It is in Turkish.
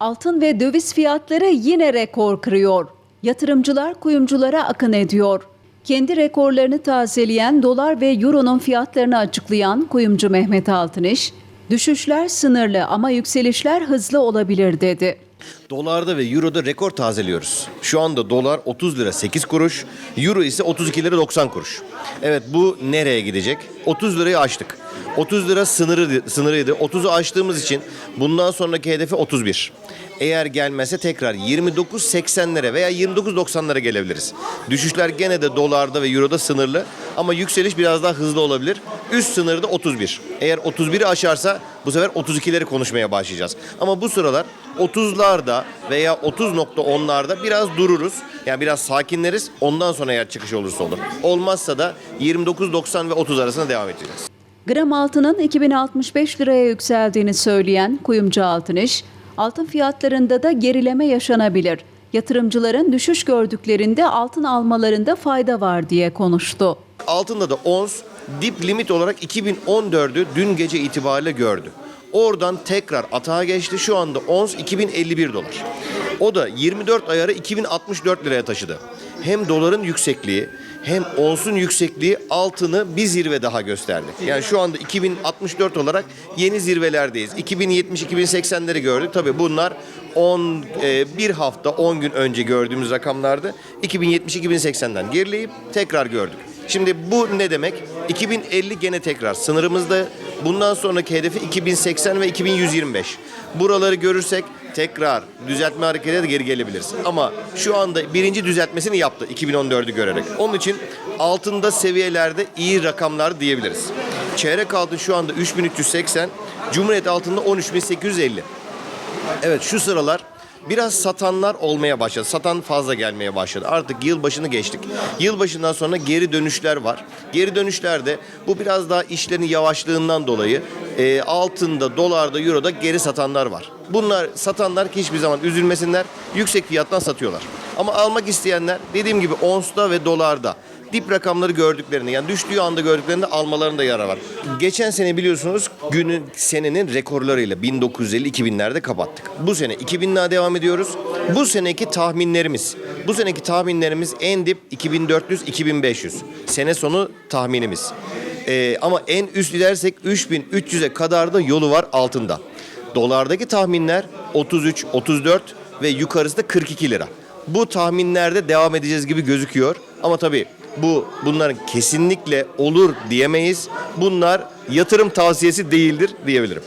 Altın ve döviz fiyatları yine rekor kırıyor. Yatırımcılar kuyumculara akın ediyor. Kendi rekorlarını tazeleyen dolar ve euronun fiyatlarını açıklayan kuyumcu Mehmet Altınış, düşüşler sınırlı ama yükselişler hızlı olabilir dedi. Dolarda ve Euro'da rekor tazeliyoruz. Şu anda dolar 30 lira 8 kuruş, Euro ise 32 lira 90 kuruş. Evet bu nereye gidecek? 30 lirayı aştık. 30 lira sınırı, sınırıydı. 30'u aştığımız için bundan sonraki hedefi 31. Eğer gelmezse tekrar 29.80'lere veya 29.90'lara gelebiliriz. Düşüşler gene de dolarda ve euroda sınırlı ama yükseliş biraz daha hızlı olabilir. Üst sınırda 31. Eğer 31'i aşarsa bu sefer 32'leri konuşmaya başlayacağız. Ama bu sıralar 30'larda veya 30.10'larda biraz dururuz. Yani biraz sakinleriz. Ondan sonra eğer çıkış olursa olur. Olmazsa da 29.90 ve 30 arasında devam edeceğiz. Gram altının 2065 liraya yükseldiğini söyleyen kuyumcu Altınış, altın fiyatlarında da gerileme yaşanabilir. Yatırımcıların düşüş gördüklerinde altın almalarında fayda var diye konuştu. Altında da ons dip limit olarak 2014'ü dün gece itibariyle gördü. Oradan tekrar atağa geçti. Şu anda ons 2051 dolar. O da 24 ayarı 2064 liraya taşıdı. Hem doların yüksekliği hem onsun yüksekliği altını bir zirve daha gösterdi. Yani şu anda 2064 olarak yeni zirvelerdeyiz. 2070-2080'leri gördük. Tabii bunlar 10 e, bir hafta 10 gün önce gördüğümüz rakamlardı. 2070-2080'den gerileyip tekrar gördük. Şimdi bu ne demek? 2050 gene tekrar sınırımızda. Bundan sonraki hedefi 2080 ve 2125. Buraları görürsek tekrar düzeltme hareketine de geri gelebiliriz. Ama şu anda birinci düzeltmesini yaptı 2014'ü görerek. Onun için altında seviyelerde iyi rakamlar diyebiliriz. Çeyrek altın şu anda 3380, Cumhuriyet altında 13850. Evet şu sıralar biraz satanlar olmaya başladı. Satan fazla gelmeye başladı. Artık yılbaşını geçtik. Yılbaşından sonra geri dönüşler var. Geri dönüşlerde bu biraz daha işlerin yavaşlığından dolayı e, altında, dolarda, euroda geri satanlar var. Bunlar satanlar hiçbir zaman üzülmesinler. Yüksek fiyattan satıyorlar. Ama almak isteyenler dediğim gibi onsta ve dolarda dip rakamları gördüklerini yani düştüğü anda gördüklerinde almalarında yarar var. Geçen sene biliyorsunuz günün senenin rekorlarıyla 1950-2000'lerde kapattık. Bu sene 2000'ler devam ediyoruz. Bu seneki tahminlerimiz, bu seneki tahminlerimiz en dip 2400-2500. Sene sonu tahminimiz. Ee, ama en üst gidersek 3300'e kadar da yolu var altında. Dolardaki tahminler 33, 34 ve yukarısı da 42 lira. Bu tahminlerde devam edeceğiz gibi gözüküyor. Ama tabii bu bunların kesinlikle olur diyemeyiz. Bunlar yatırım tavsiyesi değildir diyebilirim.